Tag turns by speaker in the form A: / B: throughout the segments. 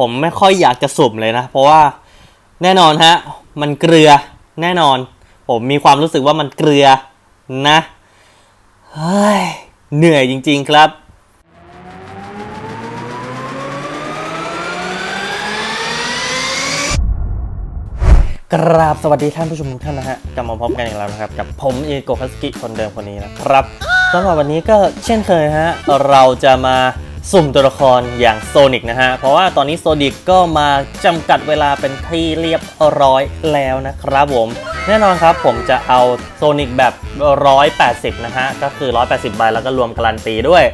A: ผมไม่ค่อยอยากจะสุ่มเลยนะ เพราะว่าแน่นอนฮะ มันเกลือแน่นอน ผมมีความรู้สึกว่ามันเกลือนะเฮ้ยเหนื่อยจริง ๆ ครับกราบสวัสดีท่านผู้ชมทุกท่านนะฮะกลับมาพบกันอีกแล้วนะครับ กับผมเอโกคัสกิคนเดิมคนนี้นะครับสำหรับวันนี้ก็เช่นเคยฮะเราจะมา สุ่มตัวละครอย่างโซนิกนะฮะ เพราะว่าตอนนี้โซนิกก็มาจำกัดเวลาเป็นที่เรียบร้อยแล้วนะครับผม แน่นอนครับผมจะเอาโซนิกแบบ 180 นะฮะ ก็คือ 180 ใบแล้วก็รวมการันตีด้วย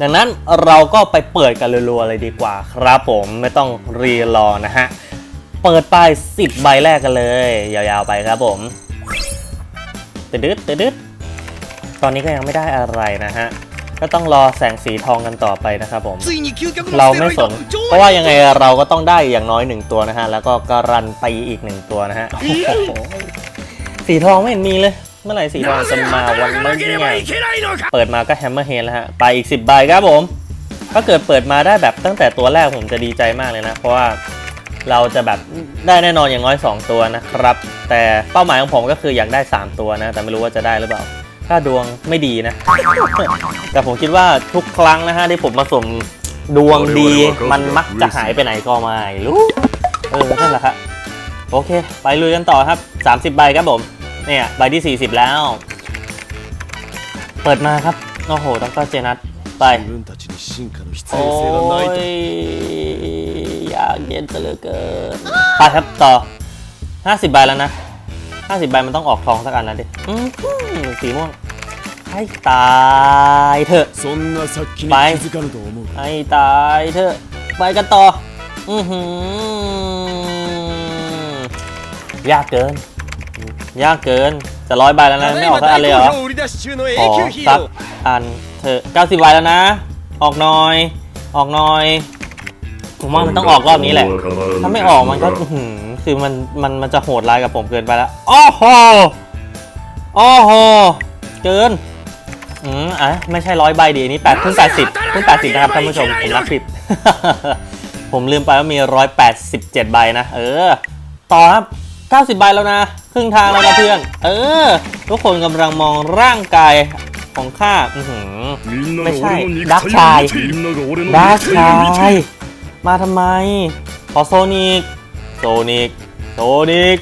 A: ดังนั้นเราก็ไปเปิดกันรัวๆเลยดีกว่าครับผมไม่ต้องรีรอนะฮะ เปิดป้าย10 ใบแรกกันเลย ยาวๆไปครับผมตึดึดตึดึดตอนนี้ก็ยังไม่ได้อะไรนะฮะ ก็ต้องรอแสงสีทองกันต่อไปนะครับผม เราไม่สน เพราะว่ายังไงเราก็ต้องได้อย่างน้อยหนึ่งตัวนะฮะ แล้วก็การันตีอีกหนึ่งตัวนะฮะ สีทองไม่เห็นมีเลย เมื่อไหร่สีทองจะมาวันเมื่อไงเปิดมาก็แฮมเมอร์เฮนแล้วฮะ ไปอีก 10บใบครับผม ถ้าเกิดเปิดมาได้แบบตั้งแต่ตัวแรกผมจะดีใจมากเลยนะ เพราะว่าเราจะแบบได้แน่นอนอย่างน้อย 2 ตัวนะครับ แต่เป้าหมายของผมก็คืออยากได้ 3 ตัวนะ แต่ไม่รู้ว่าจะได้หรือเปล่า ถ้าดวงไม่ดีนะ แต่ผมคิดว่าทุกครั้งนะฮะที่ผมมาส่งดวงดีมันมักจะหายไปไหนก็ไม่รู้เออนั่นแหละครับโอเค ไปลุยกันต่อครับ 30 ใบครับผม เนี่ย ใบที่ 40 แล้ว เปิดมาครับ โอ้โหดรเจนัทไป โอ้ย อยากเย็นจะเลิกเกิน ไปครับต่อ 50 ใบแล้วนะ 50ใบมันต้องออกทองสักอันนะดิสีม่วงให้ตายเถอะ
B: ไป
A: ให้ตายเถอะ ไปกันต่อ อือหือยากเกิน ยากเกิน จะร้อยใบแล้วนะ ไม่ออกสักอันเลยเหรออ
B: อ
A: สักอันเถอะ90ใบแล้วนะ ออกหน่อย ออกหน่อย ผมว่ามันต้องออกรอบนี้แหละ ถ้าไม่ออกมันก็หืม คือมันมันมันจะโหดร้ายกับผมเกินไปแล้วโอ้โหโอ้โหเกินอืมอะไม่ใช่ร้อยใบดีนี่แปดเพิ่งแปดสิบเพิ่งแปดสิบนะครับท่านผู้ชมผมนับผิดผมลืมไปว่ามีร้อยแปดสิบเจ็ดใบนะเออ ต่อครับเก้าสิบใบแล้วนะครึ่งทางแล้วนะเพื่อนเออ ทุกคนกำลังมองร่างกายของข้าไม่ใช่ดักชายดักชาย มาทำไมขอโซนิก โซนิกโซนิก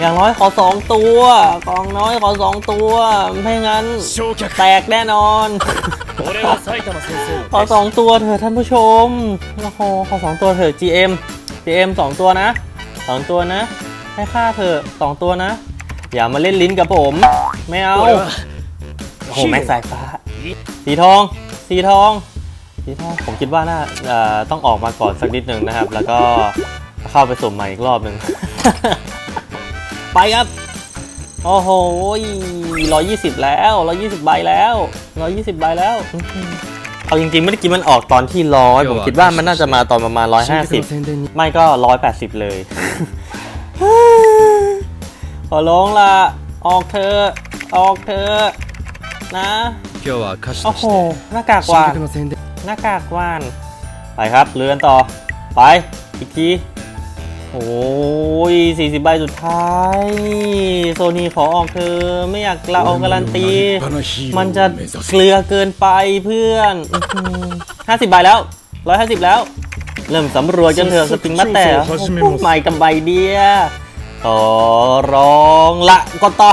A: อย่างน้อยขอสองตัวกองน้อยขอสองตัว ไม่งั้น แตกแน่นอน ขอสองตัวเถอะท่านผู้ชมโอ้โหขอสองตัวเถอะ GM GM สองตัวนะสองตัวนะ ให้ค่าเถอะสองตัวนะ อย่ามาเล่นลิ้นกับผม ไม่เอา โอ้โห แม่สายฟ้า สีทอง สีทอง สีทอง ผมคิดว่าน่าต้องออกมาก่อนสักนิดหนึ่งนะครับ แล้วก็ ข้าไปสมใหม่อีกรอบหนึ่ง ไปครับ โอ้โหร้อยยี่สิบแล้วร้อยยี่สิบใบแล้วร้อยยี่สิบใบแล้ว เอาจริงๆไม่ได้กินมันออกตอนที่ร้อยผมคิดว่ามันน่าจะมาตอนประมาณร้อยห้าสิบไม่ก็ร้อยแปดสิบเลย ขอร้องละออกเธอ ออกเธอ นะโอ้โหหน้ากากวานหน้ากากวาน ไปครับ เรือนต่อ ไป อีกที โอ้ย40 ใบสุดท้าย โซนี่ขอออกเธอไม่อยากละออกการันตี มันจะเกลือเกินไปเพื่อนอื้อหือ50 ใบแล้ว 150 แล้ว เริ่มสำรวจจนเถอสปริงมาแต่โอ้โหใหม่กับใบเดียขอร้องละก่อนต่อ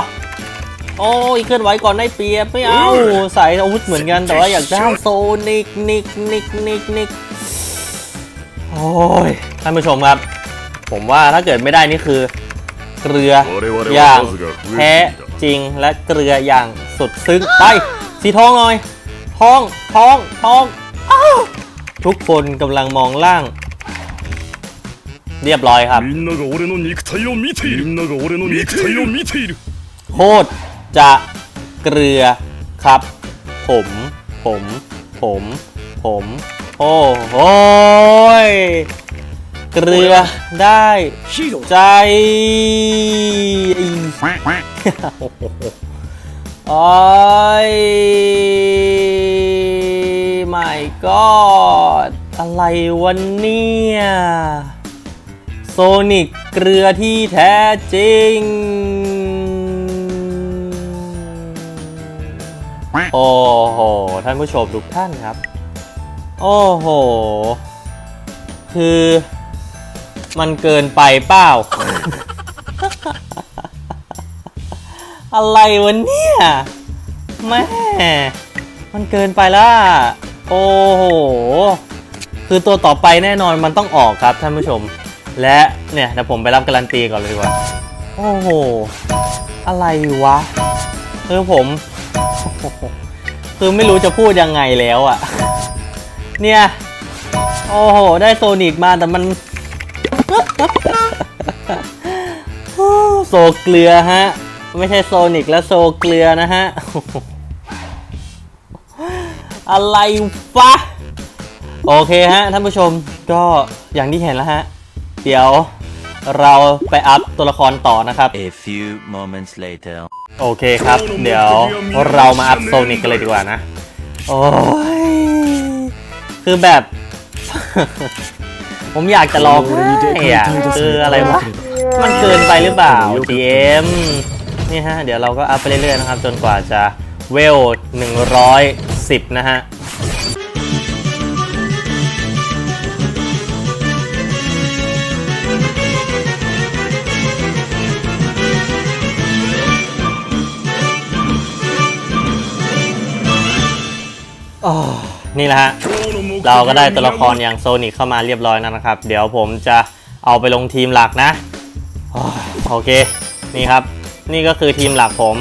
A: โอ้ยเคลื่อนไหวก่อนได้เปรียบไม่เอาใส่อาวุธเหมือนกันแต่ว่าอยากได้โซนิกนิกนิกนิกนิกโอ้ยท่านผู้ชมครับ ผมว่าถ้าเกิดไม่ได้นี่คือ เกลืออย่างแท้จริงและเกลืออย่างสุดซึ้งไปสีทองหน่อยทองทองทองอทุกคนกำลังมองล่าง เรียบร้อยครับโคตรจะเกลือครับ ผม ผม ผม ผม โอ้โห เกลือได้
B: ヒーロー
A: ใจโอ้ย my god อะไรวันเนี่ยโซนิกเกลือที่แท้จริง โอ้โห ท่านผู้ชมทุกท่านครับ โอ้โห คือ มันเกินไปเปล่า อะไรวะเนี่ยแม่มันเกินไปละโอ้โห คือตัวต่อไปแน่นอนมันต้องออกครับท่านผู้ชม และเนี่ยเดี๋ยวผมไปรับการันตีก่อนเลยดีกว่า โอ้โห อะไรวะ คือผม คือไม่รู้จะพูดยังไงแล้วอะเนี่ย โอ้โห ได้โซนิกมาแต่มัน เกลือฮะ ไม่ใช่โซนิกและโซเกลือนะฮะ อะไรฟะโอเคฮะท่านผู้ชมก็อย่างที่เห็นแล้วฮะ เดี๋ยวเราไปอัพตัวละครต่อนะครับ
C: A few moments later.
A: โอเคครับ เดี๋ยวเรามาอัพโซนิกกันเลยดีกว่านะ โอ้ย คือแบบ ผมอยากจะลองให้อะคืออะไรวะ มันเกินไปหรือเปล่า DM นี่ฮะ เดี๋ยวเราก็อัพไปเรื่อยๆนะครับ จนกว่าจะเวล 110 นะฮะอ๋อนี่แหละฮะ เราก็ได้ตัวละครอย่างโซนิกเข้ามาเรียบร้อยแล้วนะครับ เดี๋ยวผมจะเอาไปลงทีมหลักนะ โอเค นี่ครับ นี่ก็คือทีมหลักผม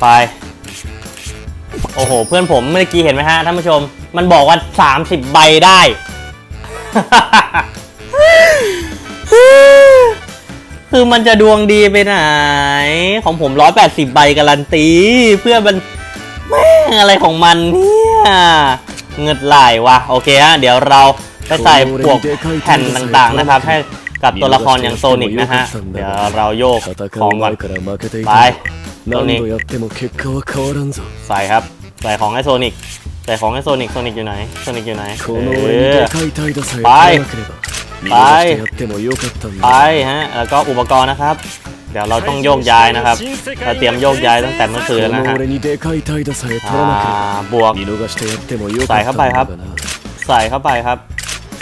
A: ไป โอ้โห เพื่อนผมเมื่อกี้เห็นไหมฮะท่านผู้ชม มันบอกว่า 30 ใบได้ คือมันจะดวงดีไปไหน ของผม 180 ใบการันตี เพื่อนมันแม่งอะไรของมันเนี่ยเงิดไหลวะโอเคฮะ เดี๋ยวเราไปใส่พวกแผ่นต่างๆนะครับ ให้ กับตัวละครอย่างโซนิกนะฮะ เดี๋ยวเราโยกของก่อนไปตัวนี้ใส่ครับ ใส่ของให้โซนิกใส่ของให้โซนิกโซนิกอยู่ไหนโซนิกอยู่ไหนไป
D: ไป
A: ไปฮะแล้วก็อุปกรณ์นะครับ เดี๋ยวเราต้องโยกย้ายนะครับเราเตรียมโยกย้ายตั้งแต่เมื่อคืนนะฮะบวกใส่เข้าไปครับ ใส่เข้าไปครับ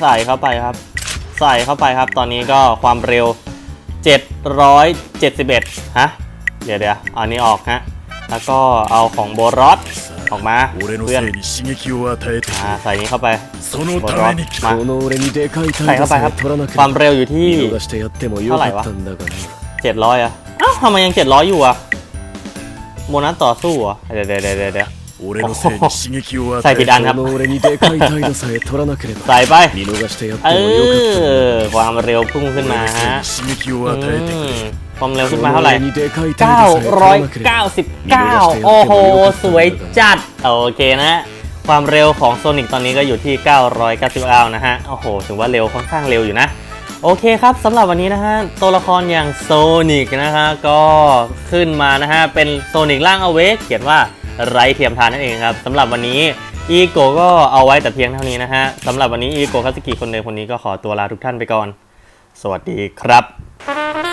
A: ใส่เข้าไปครับ ใส่เข้าไปครับ ตอนนี้ก็ความเร็ว 771 ฮะ เดี๋ยวเดี๋ยวอันนี้ออกฮะ แล้วก็เอาของโบรอสออกมาเพื่อนใส่นี้เข้าไปโบรอสมาใส่เข้าไปครับ ความเร็วอยู่ที่
D: เท่าไหร่วะ
A: 700อะเอ้าทำไมยัง 700 อยู่อะโบนัสต่อสู้อะเดี๋ยวเดี๋ยวเดี๋ยว
B: 俺のせいに刺激を与
A: ใส่
B: え
A: ผิด
B: て
A: อันครับ
D: この俺にでかい態度さえ取らなければ
A: ใส่ไป
D: 見逃してやって
A: เอ
D: もよかったん
A: อ
D: だ
A: ความเร็วพุ่งขึ้น
B: 俺
A: มา
B: のせい
A: ฮะ
B: に刺激を
A: อื
B: 与えてく
A: ม
B: れ
A: ความเร็วขึ้น
D: こ
A: มา
D: の
A: เท่าไหร่
D: 俺にでかい態度さえ取らなければ
A: 999 โอ้โห สวยจัด โอเคนะ ความเร็วของโซนิกตอนนี้ก็อยู่ที่ 999 นะฮะ โอ้โห ถือว่าเร็วค่อนข้างเร็วอยู่นะ โอเคครับสำหรับวันนี้นะฮะ ตัวละครอย่างโซนิกนะฮะ ก็ขึ้นมานะฮะ เป็นโซนิกร่างอเวกเขียนว่า ไร้เทียมทานนั่นเองครับสำหรับวันนี้อีโกก็เอาไว้แต่เพียงเท่านี้นะฮะสำหรับวันนี้อีโกคาสกิคนเดิมคนนี้ก็ขอตัวลาทุกท่านไปก่อน สวัสดีครับ